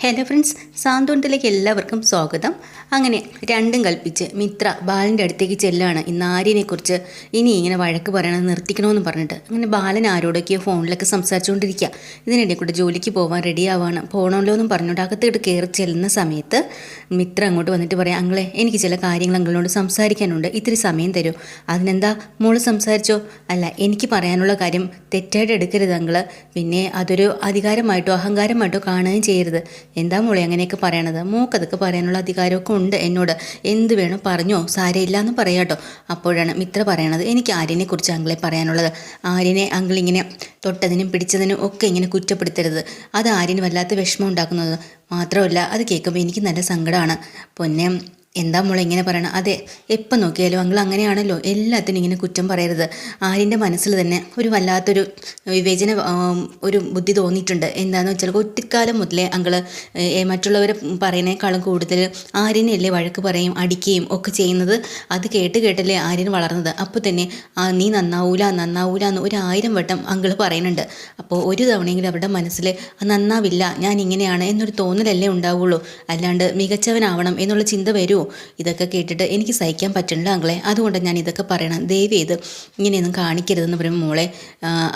Hello friends സാന്ത്വനത്തിലേക്ക് എല്ലാവർക്കും സ്വാഗതം. അങ്ങനെ രണ്ടും കൽപ്പിച്ച് മിത്ര ബാലന്റെ അടുത്തേക്ക് ചെല്ലാണ് ഇന്ന് ആര്യനെക്കുറിച്ച് ഇനി ഇങ്ങനെ വഴക്ക് പറയണത് നിർത്തിക്കണമെന്ന് പറഞ്ഞിട്ട്. അങ്ങനെ ബാലൻ ആരോടൊക്കെയോ ഫോണിലൊക്കെ സംസാരിച്ചുകൊണ്ടിരിക്കുക. ഇതിനിടെ കൂടെ ജോലിക്ക് പോകാൻ റെഡി ആവാണ്. പോകണമല്ലോ എന്നും പറഞ്ഞുകൊണ്ട് അകത്തോട്ട് കയറി ചെല്ലുന്ന സമയത്ത് മിത്ര അങ്ങോട്ട് വന്നിട്ട് പറയാം അങ്ങളെ എനിക്ക് ചില കാര്യങ്ങൾ അങ്ങളോട് സംസാരിക്കാനുണ്ട്. ഇത്തിരി സമയം തരൂ. അതിനെന്താ? മോൾ സംസാരിച്ചോ? അല്ല എനിക്ക് പറയാനുള്ള കാര്യം തെറ്റായിട്ട് എടുക്കരുത് അങ്ങൾ. പിന്നെ അതൊരു അധികാരമായിട്ടോ അഹങ്കാരമായിട്ടോ കാണുകയും ചെയ്യരുത്. എന്താ മോളെ അങ്ങനെയൊക്കെ പറയണത്? മോക്കതൊക്കെ പറയാനുള്ള അധികാരമൊക്കെ ഉണ്ട് എന്നോട്. എന്ത് വേണം പറഞ്ഞോ? സാരയില്ല എന്ന് പറയാട്ടോ അപ്പോഴാണ് മിത്ര പറയണത്. എനിക്ക് ആര്യനെ കുറിച്ച് അങ്കിളെ പറയാനുള്ളത്. ആര്യനെ അങ്കിളിങ്ങനെ തൊട്ടതിനും പിടിച്ചതിനും ഒക്കെ ഇങ്ങനെ കുറ്റപ്പെടുത്തരുത്. അത് ആര്യന് വല്ലാത്ത വിഷമം ഉണ്ടാക്കുന്നത് മാത്രമല്ല അത് കേൾക്കുമ്പോൾ എനിക്ക് നല്ല സങ്കടമാണ് പൊന്നെ എന്താ മോളെ ഇങ്ങനെ പറയണം? അതെ എപ്പം നോക്കിയാലും അങ്ങൾ അങ്ങനെയാണല്ലോ. എല്ലാത്തിനും ഇങ്ങനെ കുറ്റം പറയരുത്. ആര്യന്റെ മനസ്സിൽ തന്നെ ഒരു വല്ലാത്തൊരു വിവേചന ഒരു ബുദ്ധി തോന്നിയിട്ടുണ്ട്. എന്താണെന്ന് വെച്ചാൽ ഒറ്റക്കാലം മുതലേ അങ്ങൾ മറ്റുള്ളവരെ പറയുന്നേക്കാളും കൂടുതൽ ആര്യനെയല്ലേ വഴക്ക് പറയും അടിക്കുകയും ഒക്കെ ചെയ്യുന്നത്? അത് കേട്ട് കേട്ടല്ലേ ആര്യൻ വളർന്നത്. അപ്പോൾ തന്നെ നീ നന്നാവൂല നന്നാവൂല എന്ന് ഒരു ആയിരം വട്ടം അങ്ങൾ പറയുന്നുണ്ട്. അപ്പോൾ ഒരു തവണയെങ്കിലും അവരുടെ മനസ്സിൽ നന്നാവില്ല ഞാൻ ഇങ്ങനെയാണ് എന്നൊരു തോന്നലല്ലേ ഉണ്ടാവുള്ളൂ. അല്ലാണ്ട് മികച്ചവനാവണം എന്നുള്ള ചിന്ത വരുമോ ഇതൊക്കെ കേട്ടിട്ട് എനിക്ക് സഹിക്കാൻ പറ്റണില്ല അങ്ങളെ അതുകൊണ്ട് ഞാൻ ഇതൊക്കെ പറയണം ദയവ് ചെയ്ത് ഇങ്ങനെയൊന്നും കാണിക്കരുതെന്ന് പറയുമ്പോൾ മോളെ.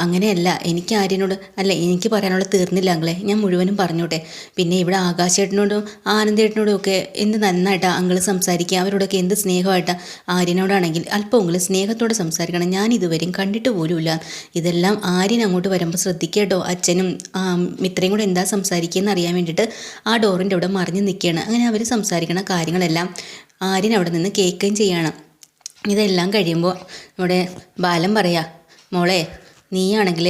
അങ്ങനെയല്ല. എനിക്ക് ആര്യനോട് അല്ല എനിക്ക് പറയാനുള്ള തീർന്നില്ല അങ്ങളെ ഞാൻ മുഴുവനും പറഞ്ഞോട്ടെ. പിന്നെ ഇവിടെ ആകാശേട്ടനോടും ആനന്ദേട്ടനോടും ഒക്കെ എന്ത് നന്നായിട്ടാണ് അങ്കിൾ സംസാരിക്കുക. അവരോടൊക്കെ എന്ത് സ്നേഹമായിട്ടാണ് ആര്യനോടാണെങ്കിൽ അല്പമെങ്കിലും സ്നേഹത്തോടെ സംസാരിക്കണം. ഞാൻ ഇതുവരെയും കണ്ടിട്ട് പോലുമില്ല ഇതെല്ലാം ആര്യൻ അങ്ങോട്ട് വരുമ്പോൾ ശ്രദ്ധിക്കേട്ടോ അച്ഛനും മിത്രയും കൂടെ എന്താ സംസാരിക്കുകയെന്ന് അറിയാൻ വേണ്ടിയിട്ട് ആ ഡോറിന്റെ അവിടെ മറിഞ്ഞ് നിൽക്കുകയാണ് അങ്ങനെ അവർ സംസാരിക്കണ കാര്യങ്ങളെല്ലാം ആര്യൻ അവിടെ നിന്ന് കേൾക്കുകയും ചെയ്യണം. ഇതെല്ലാം കഴിയുമ്പോൾ നമ്മുടെ ബാലൻ പറയാ മോളെ നീയാണെങ്കിൽ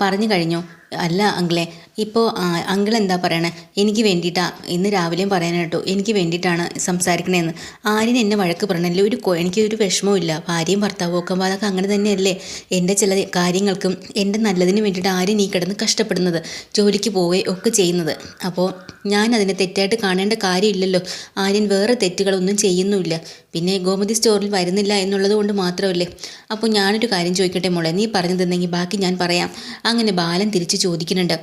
പറഞ്ഞു കഴിഞ്ഞു. അല്ല അങ്കിളെ ഇപ്പോൾ അങ്കിൾ എന്താ പറയണേ? എനിക്ക് വേണ്ടിയിട്ടാണ് ഇന്ന് രാവിലെയും പറയാനായിട്ടോ എനിക്ക് വേണ്ടിയിട്ടാണ് സംസാരിക്കണേന്ന്. ആരും എന്നെ വഴക്ക് പറഞ്ഞല്ലേ ഒരു എനിക്കൊരു വിഷമവും ഇല്ല ഭാര്യയും ഭർത്താവും ഒക്കെ അതൊക്കെ അങ്ങനെ തന്നെയല്ലേ? എന്റെ ചില കാര്യങ്ങൾക്കും എന്റെ നല്ലതിന് വേണ്ടിയിട്ട് ആരും നീ കിടന്ന് കഷ്ടപ്പെടുന്നത് ജോലിക്ക് പോവേ ഒക്കെ ചെയ്യുന്നത്. അപ്പോൾ ഞാൻ അതിനെ തെറ്റായിട്ട് കാണേണ്ട കാര്യമില്ലല്ലോ. ആര്യൻ വേറെ തെറ്റുകളൊന്നും ചെയ്യുന്നുമില്ല. പിന്നെ ഗോമതി സ്റ്റോറിൽ വരുന്നില്ല എന്നുള്ളത് കൊണ്ട് മാത്രമല്ലേ? അപ്പോൾ ഞാനൊരു കാര്യം ചോദിക്കട്ടെ മോളെ? നീ പറഞ്ഞു തന്നെങ്കിൽ ബാക്കി ഞാൻ പറയാം. അങ്ങനെ ബാലൻ തിരിച്ച് ചോദിക്കുന്നുണ്ട്.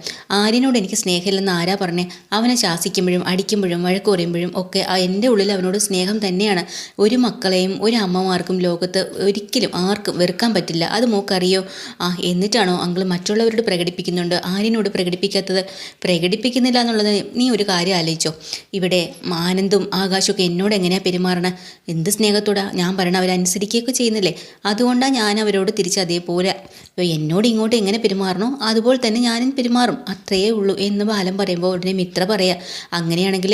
ആര്യനോട് എനിക്ക് സ്നേഹമില്ലെന്ന് ആരാ പറഞ്ഞേ? അവനെ ശാസിക്കുമ്പോഴും അടിക്കുമ്പോഴും വഴക്ക് പറയുമ്പോഴും ഒക്കെ എന്റെ ഉള്ളിൽ അവനോട് സ്നേഹം തന്നെയാണ്. ഒരു മക്കളെയും ഒരു അമ്മമാർക്കും ലോകത്ത് ഒരിക്കലും ആർക്കും വെറുക്കാൻ പറ്റില്ല. അത് മോക്കറിയോ? ആ എന്നിട്ടാണോ അങ്കിൾ മറ്റുള്ളവരോട് പ്രകടിപ്പിക്കുന്നുണ്ട്? ആര്യനോട് പ്രകടിപ്പിക്കാത്തത് പ്രകടിപ്പിക്കുന്നില്ല എന്നുള്ളത് നീ ഒരു കാര്യം ആലോചിച്ചോ. ഇവിടെ ആനന്ദും ഒക്കെ എന്നോട് എങ്ങനെയാ പെരുമാറണ? എന്ത് സ്നേഹത്തോടാ? ഞാൻ പറയണ അവരനുസരിക്കുകയൊക്കെ ചെയ്യുന്നില്ലേ? അതുകൊണ്ടാണ് ഞാൻ അവരോട് തിരിച്ച് അതേപോലെ "അയ്യോ, എന്നോട് ഇങ്ങോട്ട് എങ്ങനെ പെരുമാറണോ? അതുപോലെ തന്നെ ഞാനും പെരുമാറും. അത്രയേ ഉള്ളൂ എന്ന് ബാലൻ പറയുമ്പോൾ ഉടനെ മിത്ര പറയാം അങ്ങനെയാണെങ്കിൽ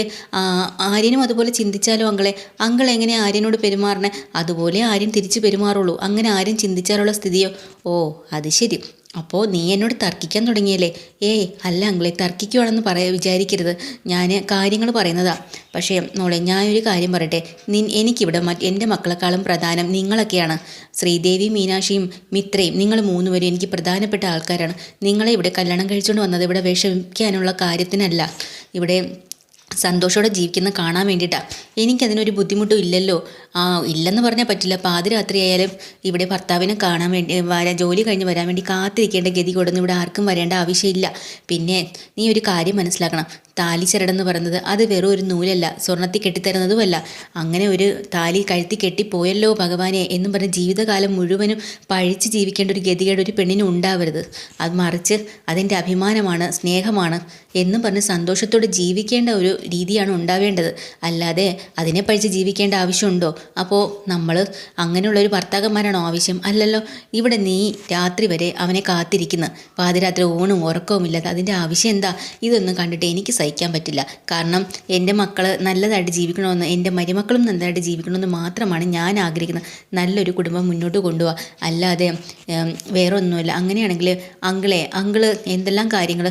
ആര്യനും അതുപോലെ ചിന്തിച്ചാലോ അങ്കളെ? അങ്കൾ എങ്ങനെ ആര്യനോട് പെരുമാറണേ? അതുപോലെ ആര്യൻ തിരിച്ചു പെരുമാറുള്ളൂ. അങ്ങനെ ആര്യൻ ചിന്തിച്ചാലുള്ള സ്ഥിതിയോ? ഓ അത് ശരി. അപ്പോൾ നീ എന്നോട് തർക്കിക്കാൻ തുടങ്ങിയല്ലേ? ഏയ് അല്ല അങ്ങളെ തർക്കിക്കുവാണെന്ന് പറയാ വിചാരിക്കരുത്. ഞാൻ കാര്യങ്ങൾ പറയുന്നതാ. പക്ഷേ മോളെ ഞാനൊരു കാര്യം പറയട്ടെ. നിൻ എനിക്കിവിടെ മറ്റ് എന്റെ മക്കളെക്കാളും പ്രധാനം നിങ്ങളൊക്കെയാണ്. ശ്രീദേവി മീനാക്ഷിയും മിത്രയും നിങ്ങൾ മൂന്നുപേരും എനിക്ക് പ്രധാനപ്പെട്ട ആൾക്കാരാണ്. നിങ്ങളെ ഇവിടെ കല്യാണം കഴിച്ചുകൊണ്ട് വന്നത് ഇവിടെ വിഷമിക്കാനുള്ള കാര്യത്തിനല്ല. ഇവിടെ സന്തോഷോടെ ജീവിക്കുന്ന കാണാൻ വേണ്ടിയിട്ടാണ് എനിക്കതിനൊരു ബുദ്ധിമുട്ടും ഇല്ലല്ലോ. ആ ഇല്ലെന്ന് പറഞ്ഞാൽ പറ്റില്ല. പാതിരാത്രി ആയാലും ഇവിടെ ഭർത്താവിനെ കാണാൻ വേണ്ടി വരാൻ ജോലി കഴിഞ്ഞ് വരാൻ വേണ്ടി കാത്തിരിക്കേണ്ട ഗതി കൊടുന്ന് ഇവിടെ ആർക്കും വരേണ്ട ആവശ്യമില്ല. പിന്നെ നീ ഒരു കാര്യം മനസ്സിലാക്കണം. താലി ചരടെന്ന് പറയുന്നത് അത് വെറും ഒരു നൂലല്ല. സ്വർണത്തിൽ കെട്ടിത്തരുന്നതുമല്ല. അങ്ങനെ ഒരു താലി കഴുത്തി കെട്ടിപ്പോയല്ലോ ഭഗവാനെ എന്നും പറഞ്ഞ് ജീവിതകാലം മുഴുവനും പഴിച്ച് ജീവിക്കേണ്ട ഒരു ഗതികേട് ഒരു പെണ്ണിന് ഉണ്ടാവരുത്. അത് മറിച്ച് അതിന്റെ അഭിമാനമാണ് സ്നേഹമാണ് എന്നും പറഞ്ഞ് സന്തോഷത്തോടെ ജീവിക്കേണ്ട ഒരു രീതിയാണ് ഉണ്ടാവേണ്ടത്. അല്ലാതെ അതിനെ പഴിച്ച് ജീവിക്കേണ്ട ആവശ്യമുണ്ടോ? അപ്പോൾ നമ്മൾ അങ്ങനെയുള്ളൊരു ഭർത്താക്കന്മാരാണോ ആവശ്യം? അല്ലല്ലോ ഇവിടെ നീ രാത്രി വരെ അവനെ കാത്തിരിക്കുന്നു. പാതിരാത്രി ഊണും ഉറക്കവും ഇല്ലാതെ അതിന്റെ ആവശ്യം എന്താ? ഇതൊന്നും കണ്ടിട്ട് എനിക്ക് സഹിക്കാൻ പറ്റില്ല. കാരണം എന്റെ മക്കൾ നല്ലതായിട്ട് ജീവിക്കണമെന്ന് എന്റെ മരുമക്കളും നല്ലതായിട്ട് ജീവിക്കണമെന്ന് മാത്രമാണ് ഞാൻ ആഗ്രഹിക്കുന്നത്. നല്ലൊരു കുടുംബം മുന്നോട്ട് കൊണ്ടുപോകുക അല്ലാതെ വേറെ ഒന്നുമില്ല അങ്ങനെയാണെങ്കിൽ അങ്കിളെ അങ്കിൾ എന്തെല്ലാം കാര്യങ്ങൾ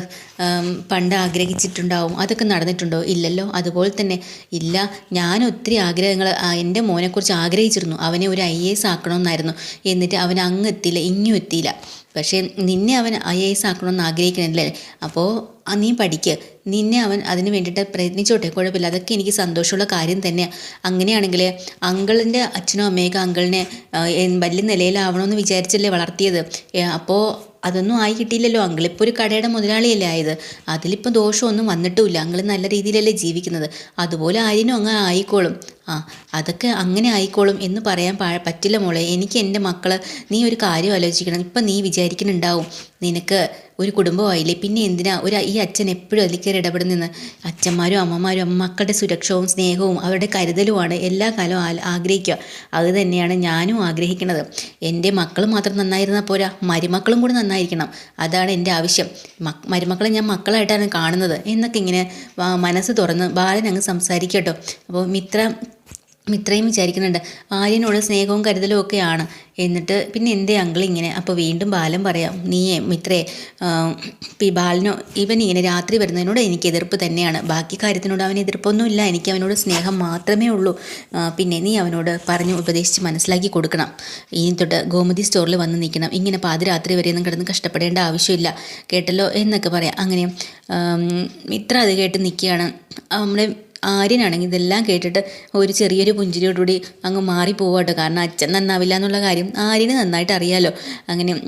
പണ്ട് ആഗ്രഹിച്ചിട്ടുണ്ടാവും? അതൊക്കെ നടന്നിട്ടുണ്ടോ? ഇല്ലല്ലോ. അതുപോലെ തന്നെ ഇല്ല ഞാൻ ഒത്തിരി ആഗ്രഹങ്ങൾ എന്റെ മോനെക്കുറിച്ച് ആഗ്രഹിച്ചിരുന്നു. അവനെ ഒരു ഐ എസ് ആക്കണമെന്നായിരുന്നു. എന്നിട്ട് അവൻ അങ്ങ് എത്തിയില്ല. ഇങ്ങും എത്തിയില്ല. പക്ഷേ നിന്നെ അവൻ ഐ എസ് ആക്കണമെന്ന് ആഗ്രഹിക്കണല്ലേ അപ്പോൾ നീ പഠിക്ക്. നിന്നെ അവൻ അതിന് വേണ്ടിയിട്ട് പ്രയത്നിച്ചോട്ടെ. കുഴപ്പമില്ല. അതൊക്കെ എനിക്ക് സന്തോഷമുള്ള കാര്യം തന്നെയാണ് അങ്ങനെയാണെങ്കിൽ അങ്കിളിന്റെ അച്ഛനോ അമ്മയൊക്കെ അങ്കിളിനെ വലിയ നിലയിലാവണമെന്ന് വിചാരിച്ചല്ലേ വളർത്തിയത്? അപ്പോൾ അതൊന്നും ആയി കിട്ടിയില്ലല്ലോ. അങ്കിളിപ്പോൾ ഒരു കടയുടെ മുതലാളിയല്ലേ ആയത്. അതിലിപ്പോൾ ദോഷമൊന്നും വന്നിട്ടുമില്ല. അങ്കിൾ നല്ല രീതിയിലല്ലേ ജീവിക്കുന്നത്. അതുപോലെ ആര്യനും അങ്ങ് ആയിക്കോളും. ആ അതൊക്കെ അങ്ങനെ ആയിക്കോളും എന്ന് പറയാൻ പാ പറ്റില്ല മോളെ. എനിക്ക് എന്റെ മക്കൾ നീ ഒരു കാര്യം ആലോചിക്കണം. ഇപ്പം നീ വിചാരിക്കുന്നുണ്ടാവും നിനക്ക് ഒരു കുടുംബമായില്ലേ? പിന്നെ എന്തിനാ? ഒരു ഈ അച്ഛൻ എപ്പോഴും അതിൽ കയറി ഇടപെടുന്നെന്ന് അച്ഛന്മാരും അമ്മമാരും മക്കളുടെ സുരക്ഷവും സ്നേഹവും അവരുടെ കരുതലുമാണ് എല്ലാ കാലവും ആഗ്രഹിക്കുക. അത് തന്നെയാണ് ഞാനും ആഗ്രഹിക്കുന്നത്. എന്റെ മക്കൾ മാത്രം നന്നായിരുന്നാൽ പോരാ. മരുമക്കളും കൂടി നന്നായിരിക്കണം. അതാണ് എന്റെ ആവശ്യം. മക് മരുമക്കളെ ഞാൻ മക്കളായിട്ടാണ് കാണുന്നത്. എന്നൊക്കെ ഇങ്ങനെ മനസ്സ് തുറന്ന് ബാലൻ അങ്ങ് സംസാരിക്കട്ടോ. അപ്പോൾ മിത്ര മിത്രയും വിചാരിക്കുന്നുണ്ട്. ആര്യനോട് സ്നേഹവും കരുതലും ഒക്കെയാണ്. എന്നിട്ട് പിന്നെ എന്തേ അങ്കിൾ ഇങ്ങനെ? അപ്പോൾ വീണ്ടും ബാലൻ പറയാം നീയേ മിത്രേ പി ബാലനോ ഇവൻ ഇങ്ങനെ രാത്രി വരുന്നതിനോട് എനിക്ക് എതിർപ്പ് തന്നെയാണ്. ബാക്കി കാര്യത്തിനോട് അവന് എതിർപ്പൊന്നുമില്ല. എനിക്ക് അവനോട് സ്നേഹം മാത്രമേ ഉള്ളൂ. പിന്നെ നീ അവനോട് പറഞ്ഞു ഉപദേശിച്ച് മനസ്സിലാക്കി കൊടുക്കണം. ഇനി തൊട്ട് ഗോമതി സ്റ്റോറിൽ വന്ന് നിൽക്കണം. ഇങ്ങനെ പാതിരാത്രി വരെയൊന്നും കിടന്ന് കഷ്ടപ്പെടേണ്ട ആവശ്യമില്ല. കേട്ടല്ലോ? എന്നൊക്കെ പറയാം. അങ്ങനെ മിത്ര അത് കേട്ട് നിൽക്കുകയാണ്. നമ്മുടെ ആര്യനാണെങ്കിൽ ഇതെല്ലാം കേട്ടിട്ട് ഒരു ചെറിയൊരു പുഞ്ചിരിയോടുകൂടി അങ്ങ് മാറി പോവാട്ടോ കാരണം അച്ഛൻ നന്നാവില്ല എന്നുള്ള കാര്യം ആര്യന് നന്നായിട്ട് അറിയാലോ. അങ്ങനെ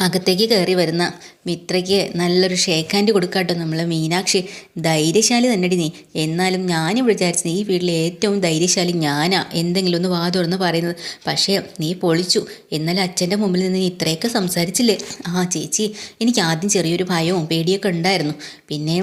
അകത്തേക്ക് കയറി വരുന്ന മിത്രയ്ക്ക് നല്ലൊരു ഷേക്ക് ഹാൻഡ് കൊടുക്കാട്ടോ നമ്മൾ മീനാക്ഷി. ധൈര്യശാലി തന്നെടി നീ. എന്നാലും ഞാൻ വിചാരിച്ചത് ഈ വീട്ടിലെ ഏറ്റവും ധൈര്യശാലി ഞാനാ. എന്തെങ്കിലും ഒന്ന് വാ തുറന്ന് പറയുന്നത്. പക്ഷേ നീ പൊളിച്ചു. എന്നാലും അച്ഛന്റെ മുമ്പിൽ നിന്ന് നീ ഇത്രയൊക്കെ സംസാരിച്ചില്ലേ? ആ ചേച്ചി എനിക്ക് ആദ്യം ചെറിയൊരു ഭയവും പേടിയൊക്കെ ഉണ്ടായിരുന്നു. പിന്നെ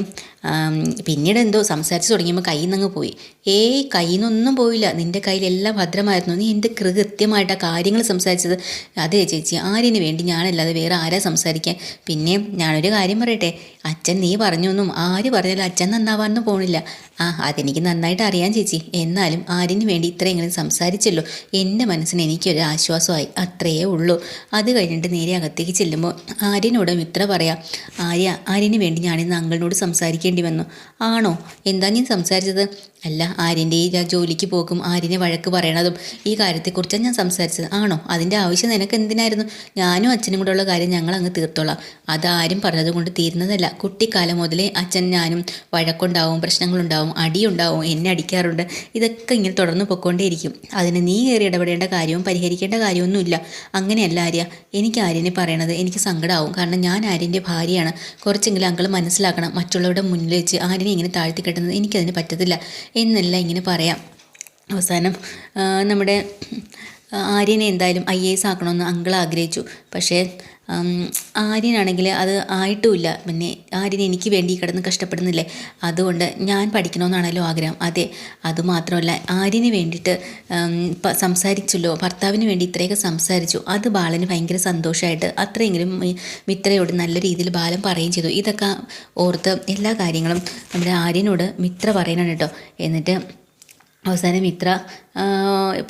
പിന്നീട് എന്തോ സംസാരിച്ച് തുടങ്ങിയപ്പോൾ കയ്യിൽ നിന്ന് പോയി. ഏയ് കയ്യിൽ നിന്നൊന്നും പോയില്ല. നിന്റെ കയ്യിലെല്ലാം ഭദ്രമായിരുന്നു. നീ എന്റെ കൃ കൃത്യമായിട്ടാണ് കാര്യങ്ങൾ സംസാരിച്ചത്? അതെ ചേച്ചി ആരിന് വേണ്ടി ഞാനല്ലാതെ വേറെ ആരാ സംസാരിക്കാൻ? പിന്നെ ഞാനൊരു കാര്യം പറയട്ടെ. അച്ഛൻ നീ പറഞ്ഞൊന്നും ആര് പറഞ്ഞാലും അച്ഛൻ നന്നാവാനൊന്നും പോണില്ല. ആ അതെനിക്ക് നന്നായിട്ട് അറിയാം ചേച്ചി. എന്നാലും ആരിന് വേണ്ടി ഇത്രയെങ്കിലും സംസാരിച്ചല്ലോ? എന്റെ മനസ്സിന് എനിക്കൊരു ആശ്വാസമായി. അത്രയേ ഉള്ളൂ. അത് കഴിഞ്ഞിട്ട് നേരെ അകത്തേക്ക് ചെല്ലുമ്പോൾ ആര്യനോടും ഇത്ര പറയാം ആര്യ ആര്യന് വേണ്ടി ഞാനിന്ന് അങ്കിളിനോട് സംസാരിക്കേണ്ടി വന്നു ആണോ? എന്താ നീ സംസാരിച്ചത്? അല്ല ആര്യന്റെ ഈ ജോലിക്ക് പോക്കും ആര്യനെ വഴക്ക് പറയണതും ഈ കാര്യത്തെക്കുറിച്ചാണ് ഞാൻ സംസാരിച്ചത്. ആണോ? അതിന്റെ ആവശ്യം നിനക്ക് എന്തിനായിരുന്നു? ഞാനും അച്ഛനും കൂടെ ഉള്ള കാര്യം ഞങ്ങൾ അങ്ങ് തീർത്തോളാം. അതാരും പറഞ്ഞത് കൊണ്ട് തീരുന്നതല്ല. കുട്ടിക്കാലം മുതലേ അച്ഛൻ ഞാനും വഴക്കുണ്ടാവും പ്രശ്നങ്ങളുണ്ടാവും അടിയുണ്ടാവും എന്നെ അടിക്കാറുണ്ട്. ഇതൊക്കെ ഇങ്ങനെ തുടർന്ന് പൊയ്ക്കൊണ്ടേയിരിക്കും. അതിന് നീ കയറി ഇടപെടേണ്ട കാര്യവും പരിഹരിക്കേണ്ട കാര്യമൊന്നുമില്ല. അങ്ങനെയല്ല ആര്യ. എനിക്ക് ആര്യനെ പറയണത് എനിക്ക് സങ്കടമാവും കാരണം ഞാൻ ആര്യന്റെ ഭാര്യയാണ്. കുറച്ചെങ്കിലും അങ്കിൾ മനസ്സിലാക്കണം. മറ്റുള്ളവരുടെ മുന്നിൽ വെച്ച് ആര്യനെ ഇങ്ങനെ താഴ്ത്തി കെട്ടുന്നത് എനിക്കതിന് പറ്റത്തില്ല. എന്നല്ല ഇങ്ങനെ പറയാം. അവസാനം നമ്മുടെ ആര്യനെ എന്തായാലും ഐ എ എസ് ആക്കണമെന്ന് അങ്കിൾ ആഗ്രഹിച്ചു. പക്ഷേ ആര്യനാണെങ്കിൽ അത് ആയിട്ടുമില്ല. പിന്നെ ആര്യൻ എനിക്ക് വേണ്ടി കിടന്ന് കഷ്ടപ്പെടുന്നില്ലേ? അതുകൊണ്ട് ഞാൻ പഠിക്കണമെന്നാണല്ലോ ആഗ്രഹം. അതെ അതുമാത്രമല്ല ആര്യന് വേണ്ടിയിട്ട് സംസാരിച്ചല്ലോ. ഭർത്താവിന് വേണ്ടി ഇത്രയൊക്കെ സംസാരിച്ചു. അത് ബാലന് ഭയങ്കര സന്തോഷമായിട്ട് അത്രയെങ്കിലും മിത്രയോട് നല്ല രീതിയിൽ ബാലൻ പറയുകയും ചെയ്തു. ഇതൊക്കെ ഓർത്ത് എല്ലാ കാര്യങ്ങളും നമ്മുടെ ആര്യനോട് മിത്ര പറയണം കേട്ടോ. എന്നിട്ട് അവസാനം മിത്ര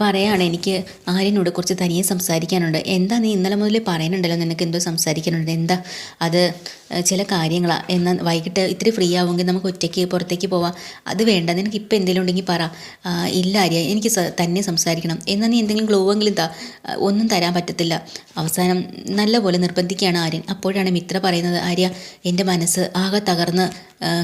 പറയാണ് എനിക്ക് ആര്യനോട് കുറച്ച് തനിയെ സംസാരിക്കാനുണ്ട്. എന്താ നീ ഇന്നലെ മുതൽ പറയുന്നുണ്ടല്ലോ നിനക്ക് എന്തോ സംസാരിക്കാനുണ്ട്? എന്താ അത് ചില കാര്യങ്ങളാണ് എന്നാൽ വൈകിട്ട് ഇത്തിരി ഫ്രീ ആവുമെങ്കിൽ നമുക്ക് ഒറ്റയ്ക്ക് പുറത്തേക്ക് പോവാം. അത് വേണ്ട നിനക്ക് ഇപ്പം എന്തെങ്കിലും ഉണ്ടെങ്കിൽ പറ. ഇല്ല ആര്യ എനിക്ക് തന്നെ സംസാരിക്കണം. എന്നാൽ നീ എന്തെങ്കിലും ഗ്ലോ എങ്കിലും താ. ഒന്നും തരാൻ പറ്റത്തില്ല. അവസാനം നല്ലപോലെ നിർബന്ധിക്കുകയാണ് ആര്യൻ. അപ്പോഴാണ് മിത്ര പറയുന്നത് ആര്യ എന്റെ മനസ്സ് ആകെ തകർന്ന്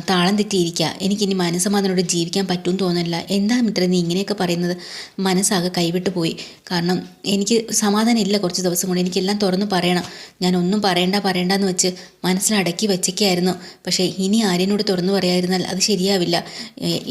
താളം തെറ്റിയിരിക്കുക. എനിക്കിനി മനസ്സമാധാനോട് ജീവിക്കാൻ പറ്റുമെന്ന് തോന്നുന്നില്ല എന്താ മിത്ര നീ ഇങ്ങനെയൊക്കെ പറയുന്നത്? മനസ്സാകെ കൈവിട്ടു പോയി. കാരണം എനിക്ക് സമാധാനം ഇല്ല കുറച്ച് ദിവസം കൊണ്ട്. എനിക്കെല്ലാം തുറന്നു പറയണം. ഞാൻ ഒന്നും പറയണ്ട പറയണ്ടെന്ന് വെച്ച് മനസ്സിലടക്കി വെച്ചൊക്കെയായിരുന്നു പക്ഷേ ഇനി ആര്യനോട് തുറന്നു പറയായിരുന്നാൽ അത് ശരിയാവില്ല.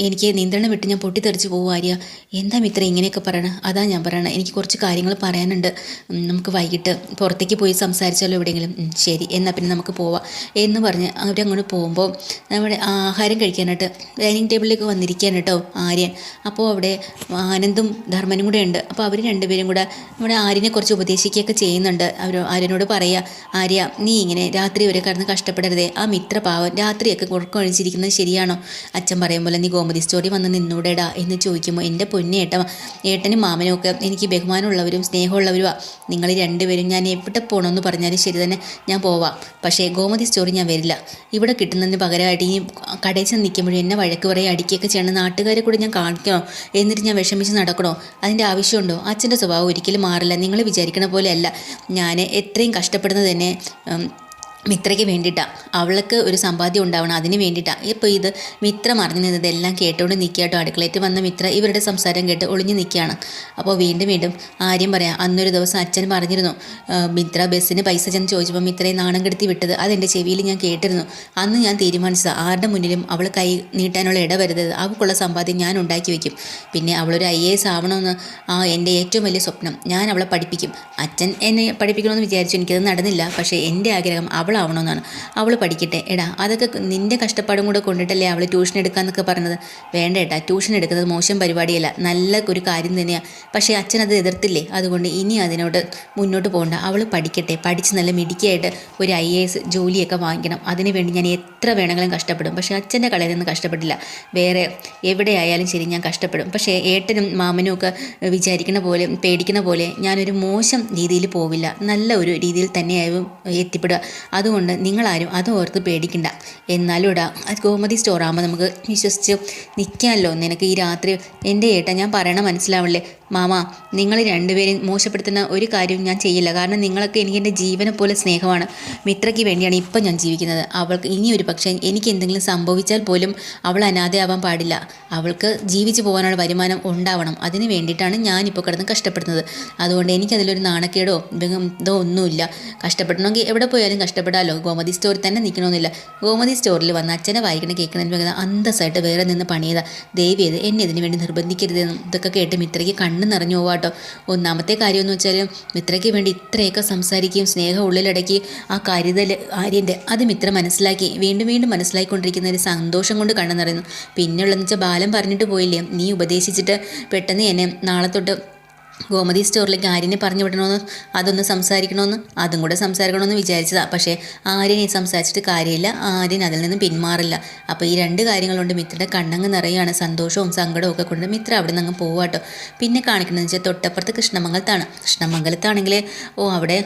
എനിക്ക് നിയന്ത്രണം വിട്ട് ഞാൻ പൊട്ടിത്തെറിച്ച് പോകും ആര്യ. എന്താ മിത്ര ഇങ്ങനെയൊക്കെ പറയണം? അതാ ഞാൻ പറയണം. എനിക്ക് കുറച്ച് കാര്യങ്ങൾ പറയാനുണ്ട്. നമുക്ക് വൈകിട്ട് പുറത്തേക്ക് പോയി സംസാരിച്ചാലോ എവിടെയെങ്കിലും? ശരി. എന്നാൽ പിന്നെ നമുക്ക് പോവാം. എന്ന് പറഞ്ഞ് അവരങ്ങോട്ട് പോകുമ്പോൾ നമ്മുടെ ആഹാരം കഴിക്കാനായിട്ട് ഡൈനിങ് ടേബിളിലേക്ക് വന്നിരിക്കുകയാണ് കേട്ടോ ആര്യൻ. അപ്പോൾ അവിടെ ആനന്ദും ധർമ്മനും കൂടെ ഉണ്ട്. അപ്പോൾ അവർ രണ്ടുപേരും കൂടെ നമ്മുടെ ആര്യനെ കുറച്ച് ഉപദേശിക്കുകയൊക്കെ ചെയ്യുന്നുണ്ട്. അവർ ആര്യനോട് പറയുക ആര്യ നീ ഇങ്ങനെ രാത്രി വരെ കടന്ന് കഷ്ടപ്പെടരുതേ. ആ മിത്ര പാവൻ രാത്രിയൊക്കെ കുറക്കൊഴിച്ചിരിക്കുന്നത് ശരിയാണോ? അച്ഛൻ പറയും പോലെ നീ ഗോമതി സ്റ്റോറി വന്ന് നിന്നൂടെടാ എന്ന് ചോദിക്കുമ്പോൾ എന്റെ പൊന്നെ ഏട്ട ഏട്ടനും മാമനും ഒക്കെ എനിക്ക് ബഹുമാനമുള്ളവരും സ്നേഹമുള്ളവരുമാണ് നിങ്ങൾ രണ്ടുപേരും ഞാൻ എവിടെ പോകണമെന്ന് പറഞ്ഞാലും ശരി തന്നെ ഞാൻ പോവാം. പക്ഷേ ഗോമതി സ്റ്റോറി ഞാൻ വരില്ല. ഇവിടെ കിട്ടുന്നതിന് പകരമായിട്ട് ഈ കടയിൽ ചെന്ന് നിൽക്കുമ്പോഴും എന്നെ വഴക്ക് പറയുക അടിക്കുകയൊക്കെ ചെയ്യണം നാട്ടുകാരെ കൂടെ ഞാൻ കാണിക്കണം? എന്നിട്ട് ഞാൻ വിഷമിച്ച് നടക്കണോ? അതിന്റെ ആവശ്യമുണ്ടോ? അച്ഛന്റെ സ്വഭാവം ഒരിക്കലും മാറില്ല. നിങ്ങൾ വിചാരിക്കണ പോലെയല്ല ഞാൻ എത്രയും കഷ്ടപ്പെടുന്നത് തന്നെ മിത്രയ്ക്ക് വേണ്ടിയിട്ടാണ് അവൾക്ക് ഒരു സമ്പാദ്യം ഉണ്ടാവണം അതിന് വേണ്ടിയിട്ടാണ് ഇപ്പോൾ ഇത് മിത്ര മറിഞ്ഞു നിന്നതെല്ലാം കേട്ടോണ്ട് നിൽക്കാട്ടോ അടുക്കളയിട്ട് വന്ന മിത്ര ഇവരുടെ സംസാരം കേട്ട് ഒളിഞ്ഞു നിൽക്കുകയാണ് അപ്പോൾ വീണ്ടും വീണ്ടും ആര്യം പറയാം. അന്നൊരു ദിവസം അച്ഛൻ പറഞ്ഞിരുന്നു മിത്ര ബസ്സിന് പൈസ ചെന്ന് ചോദിച്ചപ്പോൾ മിത്രയെ നാണം കെടുത്തി വിട്ടത് അതെന്റെ ചെവിയിൽ ഞാൻ കേട്ടിരുന്നു. അന്ന് ഞാൻ തീരുമാനിച്ചത്. ആരുടെ മുന്നിലും അവൾ കൈ നീട്ടാനുള്ള ഇട വരുത് അവൾക്കുള്ള സമ്പാദ്യം ഞാൻ ഉണ്ടാക്കി വയ്ക്കും പിന്നെ അവളൊരു ഐ എ എസ് ആവണമെന്ന് ആ എന്റെ ഏറ്റവും വലിയ സ്വപ്നം. ഞാൻ അവളെ പഠിപ്പിക്കും. അച്ഛൻ എന്നെ പഠിപ്പിക്കണമെന്ന് വിചാരിച്ചു എനിക്കത് നടന്നില്ല. പക്ഷേ എന്റെ ആഗ്രഹം അവളാവണമെന്നാണ്. അവൾ പഠിക്കട്ടെ. എടാ അതൊക്കെ നിന്റെ കഷ്ടപ്പാടും കൂടെ കൊണ്ടിട്ടല്ലേ അവൾ ട്യൂഷൻ എടുക്കാന്നൊക്കെ പറഞ്ഞത്? വേണ്ട ഏട്ടാ ട്യൂഷൻ എടുക്കുന്നത് മോശം പരിപാടിയല്ല. നല്ല ഒരു കാര്യം തന്നെയാണ് പക്ഷേ അച്ഛൻ അത് എതിർത്തില്ലേ? അതുകൊണ്ട് ഇനി അതിനോട് മുന്നോട്ട് പോകണ്ട. അവൾ പഠിക്കട്ടെ. പഠിച്ച് നല്ല മിടുക്കിയായിട്ട് ഒരു ഐ എ എസ് ജോലിയൊക്കെ വാങ്ങിക്കണം. അതിനുവേണ്ടി ഞാൻ എത്ര വേണമെങ്കിലും കഷ്ടപ്പെടും. പക്ഷേ അച്ഛന്റെ കളയിൽ നിന്ന് കഷ്ടപ്പെട്ടില്ല. വേറെ എവിടെയായാലും ശരി ഞാൻ കഷ്ടപ്പെടും. പക്ഷേ ഏട്ടനും മാമനും ഒക്കെ വിചാരിക്കുന്ന പോലെ പേടിക്കുന്ന പോലെ ഞാനൊരു മോശം രീതിയിൽ പോവില്ല. നല്ല ഒരു രീതിയിൽ തന്നെയാവും എത്തിപ്പെടുക. അതുകൊണ്ട് നിങ്ങളാരും അത് ഓർത്ത് പേടിക്കണ്ട. എന്നാലും ഇടാ അത് ഗോമതി സ്റ്റോറാകുമ്പോൾ നമുക്ക് വിശ്വസിച്ച് നിൽക്കാമല്ലോ നിനക്ക് ഈ രാത്രി എന്റെ ഏട്ടാ ഞാൻ പറയണ മനസ്സിലാവില്ലേ മാമ നിങ്ങൾ രണ്ടുപേരെയും മോശപ്പെടുത്തുന്ന ഒരു കാര്യവും ഞാൻ ചെയ്യില്ല. കാരണം നിങ്ങളൊക്കെ എനിക്ക് എന്റെ ജീവനെ പോലെ സ്നേഹമാണ്. മിത്രയ്ക്ക് വേണ്ടിയാണ് ഇപ്പം ഞാൻ ജീവിക്കുന്നത്. അവൾക്ക് ഇനി ഒരു പക്ഷേ എനിക്ക് എന്തെങ്കിലും സംഭവിച്ചാൽ പോലും അവൾ അനാഥയാവാൻ പാടില്ല. അവൾക്ക് ജീവിച്ചു പോകാനുള്ള വരുമാനം ഉണ്ടാവണം. അതിന് വേണ്ടിയിട്ടാണ് ഞാനിപ്പോൾ കിടന്ന് കഷ്ടപ്പെടുന്നത്. അതുകൊണ്ട് എനിക്കതിലൊരു നാണക്കേടോ ഇതോ ഒന്നുമില്ല. കഷ്ടപ്പെടണമെങ്കിൽ എവിടെ പോയാലും കഷ്ടപ്പെടാമല്ലോ ഗോമതി സ്റ്റോറിൽ തന്നെ നിൽക്കണമെന്നില്ല. ഗോമതി സ്റ്റോറിൽ വന്ന് അച്ഛനെ വായിക്കണ കേൾക്കണമെന്ന് അന്തസ്സായിട്ട് വേറെ നിന്ന് പണിയതാ. ദേവി ഇത് എന്നെ ഇതിനു വേണ്ടി നിർബന്ധിക്കരുതെന്നും ഇതൊക്കെ കേട്ട് മിത്രയ്ക്ക് കണ്ണ് നിറഞ്ഞു പോവാട്ടോ ഒന്നാമത്തെ കാര്യം എന്ന് വെച്ചാൽ മിത്രയ്ക്ക് വേണ്ടി ഇത്രയൊക്കെ സംസാരിക്കുകയും സ്നേഹം ഉള്ളിലടക്കി ആ കരുതൽ ആര്യന്റെ അത് മിത്ര മനസ്സിലാക്കി വീണ്ടും വീണ്ടും മനസ്സിലാക്കിക്കൊണ്ടിരിക്കുന്ന ഒരു സന്തോഷം കൊണ്ട് കണ്ണ് നിറയുന്നു പിന്നെയുള്ളതെന്ന് വെച്ചാൽ ബാലം പറഞ്ഞിട്ട് പോയില്ലേ നീ ഉപദേശിച്ചിട്ട് പെട്ടെന്ന് എന്നെ നാളെ തൊട്ട് ഗോമതി സ്റ്റോറിലേക്ക് ആര്യനെ പറഞ്ഞു വിടണമെന്ന് അതൊന്ന് സംസാരിക്കണമെന്ന് അതും കൂടെ സംസാരിക്കണമെന്ന് വിചാരിച്ചതാണ് പക്ഷേ ആര്യനെ സംസാരിച്ചിട്ട് കാര്യമില്ല. ആര്യൻ അതിൽ നിന്ന് പിന്മാറില്ല. അപ്പോൾ ഈ രണ്ട് കാര്യങ്ങളുണ്ട്. മിത്രയുടെ കണ്ണങ്ങ് നിറയാണ് സന്തോഷവും സങ്കടവും ഒക്കെ കൊണ്ട് മിത്ര അവിടെ നിന്ന് അങ്ങ് പോവാട്ടോ പിന്നെ കാണിക്കണമെന്ന് വെച്ചാൽ തൊട്ടപ്പുറത്ത് കൃഷ്ണമംഗലത്താണ്. കൃഷ്ണമംഗലത്താണെങ്കിൽ ഓ അവിടെ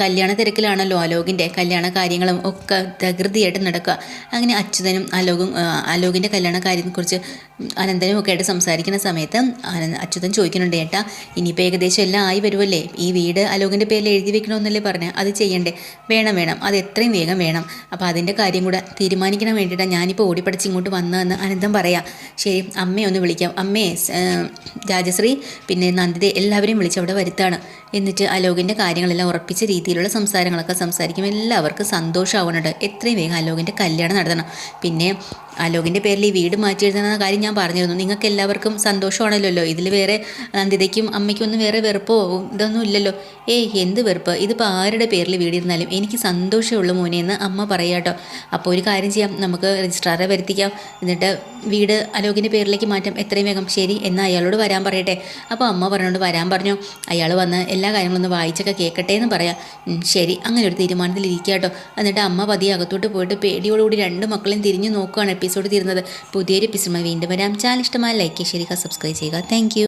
കല്യാണ തിരക്കിലാണല്ലോ അലോകിന്റെ കല്യാണ കാര്യങ്ങളും ഒക്കെ തകൃതിയായിട്ട് നടക്കുക. അങ്ങനെ അച്യുതനും അലോകും അലോകിന്റെ കല്യാണ കാര്യത്തെക്കുറിച്ച് അനന്തനും ഒക്കെ ആയിട്ട് സംസാരിക്കുന്ന സമയത്ത് അച്യുതൻ ചോദിക്കുന്നുണ്ട് ഏട്ടാ ഇനിയിപ്പോൾ ഏകദേശം എല്ലാം ആയി വരുമല്ലേ ഈ വീട് അലോകിന്റെ പേരിൽ എഴുതി വെക്കണമെന്നല്ലേ പറഞ്ഞത് അത് ചെയ്യണ്ടേ? വേണം വേണം. അത് എത്രയും വേഗം വേണം. അപ്പോൾ അതിന്റെ കാര്യം കൂടെ തീരുമാനിക്കണം വേണ്ടിയിട്ടാണ് ഞാനിപ്പോൾ ഓടിപ്പടിച്ച് ഇങ്ങോട്ട് വന്നതെന്ന് അനന്തം പറയാം. ശരി അമ്മയെ ഒന്ന് വിളിക്കാം. അമ്മയെ രാജശ്രീ പിന്നെ നന്ദിതെ എല്ലാവരെയും വിളിച്ച് അവിടെ വരുത്താണ്. എന്നിട്ട് അലോകിന്റെ കാര്യങ്ങളെല്ലാം ഉറപ്പിച്ച രീതിയിലുള്ള സംസാരങ്ങളൊക്കെ സംസാരിക്കും എല്ലാവർക്കും സന്തോഷമാവുന്നുണ്ട് എത്രയും വേഗം അലോകിന്റെ കല്യാണം നടത്തണം. പിന്നെ അലോകിന്റെ പേരിൽ ഈ വീട് മാറ്റി എഴുതുന്ന കാര്യം ഞാൻ പറഞ്ഞിരുന്നു. നിങ്ങൾക്ക് എല്ലാവർക്കും സന്തോഷമാണല്ലോ. ഇതിൽ വേറെ നന്ദിതയ്ക്കും അമ്മയ്ക്കും ഒന്നും വേറെ വെറുപ്പോ ഇതൊന്നും ഇല്ലല്ലോ. ഏ എന്ത് വെറുപ്പ്? ഇതിപ്പോൾ ആരുടെ പേരിൽ വീടിരുന്നാലും എനിക്ക് സന്തോഷമുള്ള മോനെ എന്ന് അമ്മ പറയാട്ടോ അപ്പോൾ ഒരു കാര്യം ചെയ്യാം. നമുക്ക് രജിസ്ട്രാറെ വരുത്തിക്കാം. എന്നിട്ട് വീട് അലോകിന്റെ പേരിലേക്ക് മാറ്റാം. എത്രയും വേഗം. ശരി എന്നാൽ അയാളോട് വരാൻ പറയട്ടെ. അപ്പോൾ അമ്മ പറഞ്ഞുകൊണ്ട് വരാൻ പറഞ്ഞു. അയാൾ വന്ന് എല്ലാ കാര്യങ്ങളും ഒന്ന് വായിച്ചൊക്കെ കേൾക്കട്ടെ എന്ന് പറയാം. ശരി അങ്ങനെ ഒരു തീരുമാനത്തിൽ ഇരിക്കുക കേട്ടോ എന്നിട്ട് അമ്മ പതിയെ അകത്തോട്ട് പോയിട്ട് പേടിയോടുകൂടി രണ്ട് മക്കളെയും തിരിഞ്ഞു നോക്കുകയാണ് എപ്പിസോഡ് തീരുന്നത്. പുതിയൊരു എപ്പിസോഡ് വീണ്ടും വരാം. ചാനൽ ഇഷ്ടമായ ലൈക്ക് ചെയ്യുക സബ്സ്ക്രൈബ് ചെയ്യുക. താങ്ക്